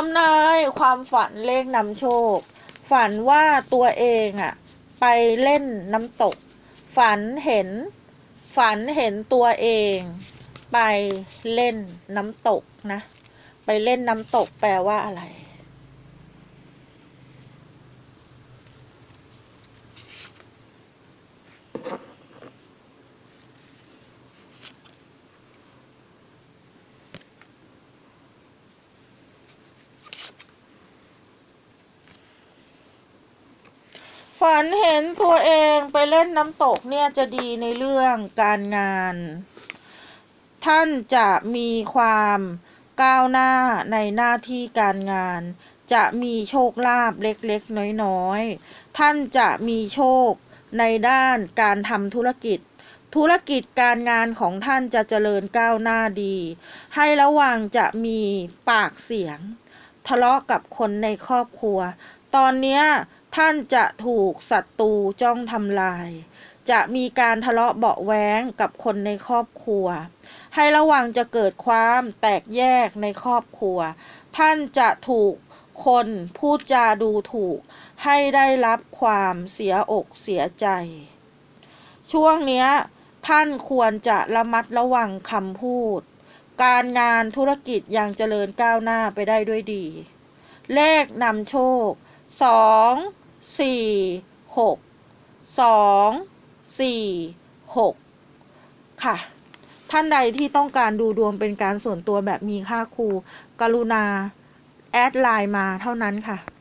ทำนายความฝันเลขนำโชค ฝันว่าตัวเองอะไปเล่นน้ำตก ฝันเห็น ฝันเห็นตัวเอง ไปเล่นน้ำตกนะ ไปเล่นน้ำตกแปลว่าอะไร ฝันเห็นตัวเองไปเล่นน้ำตกเนี่ยจะดีในเรื่องการงาน ท่านจะมีความก้าวหน้าในหน้าที่การงาน จะมีโชคลาภเล็กๆ น้อยๆ ท่านจะมีโชคในด้านการทำธุรกิจ ธุรกิจการงานของท่านจะเจริญก้าวหน้าดี ให้ระวังจะมีปากเสียง ทะเลาะกับคนในครอบครัว ตอนเนี้ย ท่านจะถูกศัตรูจ้องทำลาย จะมีการทะเลาะเบาะแว้งกับคนในครอบครัว ให้ระวังจะเกิดความแตกแยกในครอบครัว ท่านจะถูกคนพูดจาดูถูก ให้ได้รับความเสียอกเสียใจ ช่วงเนี้ยท่านควรจะระมัดระวังคำพูด การงานธุรกิจยังเจริญก้าวหน้าไปได้ด้วยดี เลขนำโชค สองสี่หกสองสี่หกค่ะ ท่านใดที่ต้องการดูดวงเป็นการส่วนตัวแบบมีค่าครู กรุณา แอดไลน์มาเท่านั้นค่ะ